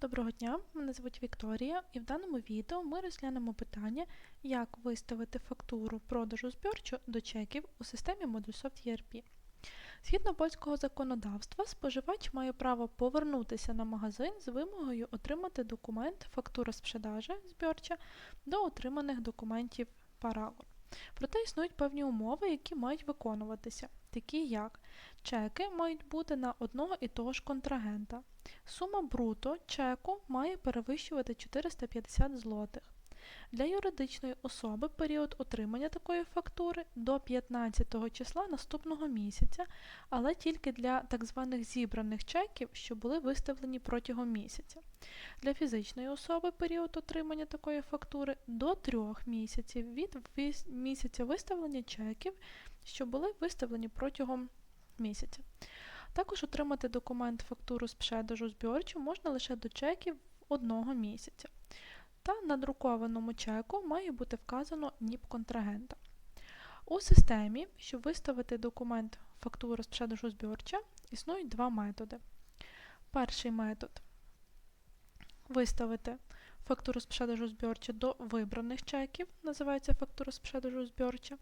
Доброго дня, мене звуть Вікторія, і в даному відео ми розглянемо питання, як виставити фактуру продажу збірчу до чеків у системі Modulsoft ERP. Згідно польського законодавства, споживач має право повернутися на магазин з вимогою отримати документ фактура спrzedажі збірча до отриманих документів парагон. Проте існують певні умови, які мають виконуватися, такі як чеки мають бути на одного і того ж контрагента. Сума бруто чеку має перевищувати 450 злотих. Для юридичної особи період отримання такої фактури до 15 числа наступного місяця, але тільки для так званих зібраних чеків, що були виставлені протягом місяця. Для фізичної особи період отримання такої фактури до 3 місяців від місяця виставлення чеків, що були виставлені протягом місяця. Також отримати документ фактуру з продажу збірчу можна лише до чеків одного місяця. Та на чеку має бути вказано НІП контрагента. У системі, щоб виставити документ фактуру з продажу збірча, існують два методи. Перший метод виставити фактуру з продажу збірча до вибраних чеків, називається фактура з продажу збірча,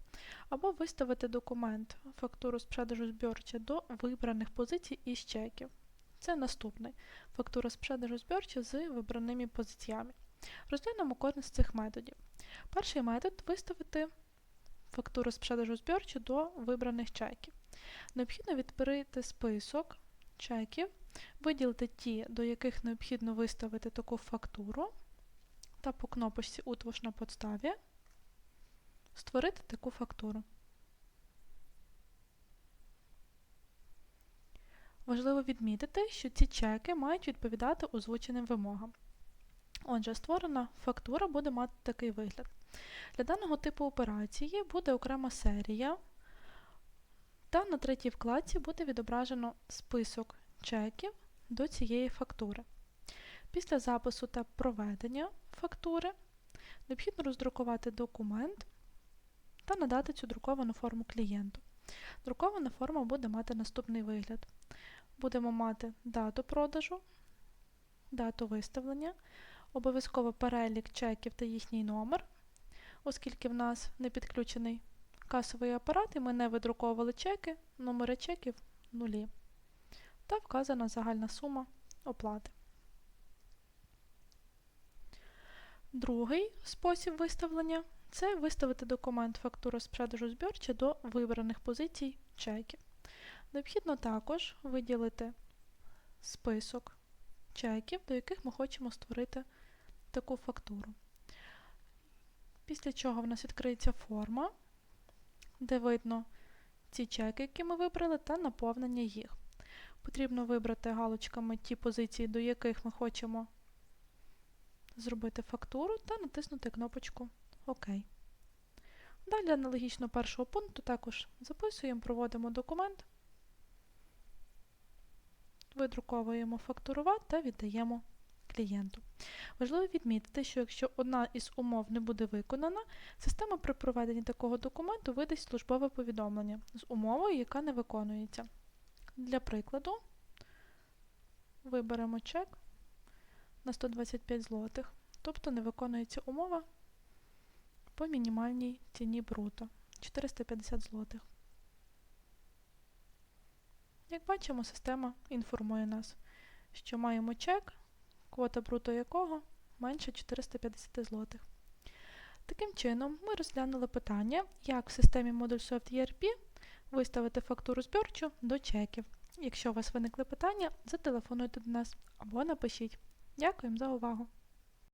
або виставити документ фактуру з продажу збірча до вибраних позицій із чеків. Це наступний фактура з продажу збірча з вибраними позиціями. Розглянемо кожен з цих методів. Перший метод виставити фактуру з продажу збірча до вибраних чеків. Необхідно відкрити список чеків, виділити ті, до яких необхідно виставити таку фактуру, та по кнопочці «Утвож на подставі» створити таку фактуру. Важливо відмітити, що ці чеки мають відповідати озвученим вимогам. Отже, створена фактура буде мати такий вигляд. Для даного типу операції буде окрема серія, та на третій вкладці буде відображено список чеків до цієї фактури. Після запису та проведення фактури необхідно роздрукувати документ та надати цю друковану форму клієнту. Друкована форма буде мати наступний вигляд. Будемо мати дату продажу, дату виставлення, обов'язково перелік чеків та їхній номер, оскільки в нас не підключений касовий апарат і ми не видруковували чеки, номери чеків нулі. Та вказана загальна сума оплати. Другий спосіб виставлення це виставити документ фактуру з продажу збірча до вибраних позицій чеків. Необхідно також виділити список чеків, до яких ми хочемо створити таку фактуру. Після чого в нас відкриється форма, де видно ці чеки, які ми вибрали, та наповнення їх. Потрібно вибрати галочками ті позиції, до яких ми хочемо зробити фактуру, та натиснути кнопочку ОК. Далі аналогічно першого пункту також записуємо, проводимо документ, видруковуємо фактурувати та віддаємо клієнту. Важливо відмітити, що якщо одна із умов не буде виконана, система при проведенні такого документу видасть службове повідомлення з умовою, яка не виконується. Для прикладу, виберемо чек на 125 злотих, тобто не виконується умова по мінімальній ціні бруто 450 злотих. Як бачимо, система інформує нас, що маємо чек, квота бруто якого менше 450 злотих. Таким чином, ми розглянули питання, як в системі Modulsoft ERP виставити фактуру збірчу до чеків. Якщо у вас виникли питання, зателефонуйте до нас або напишіть. Дякуємо за увагу!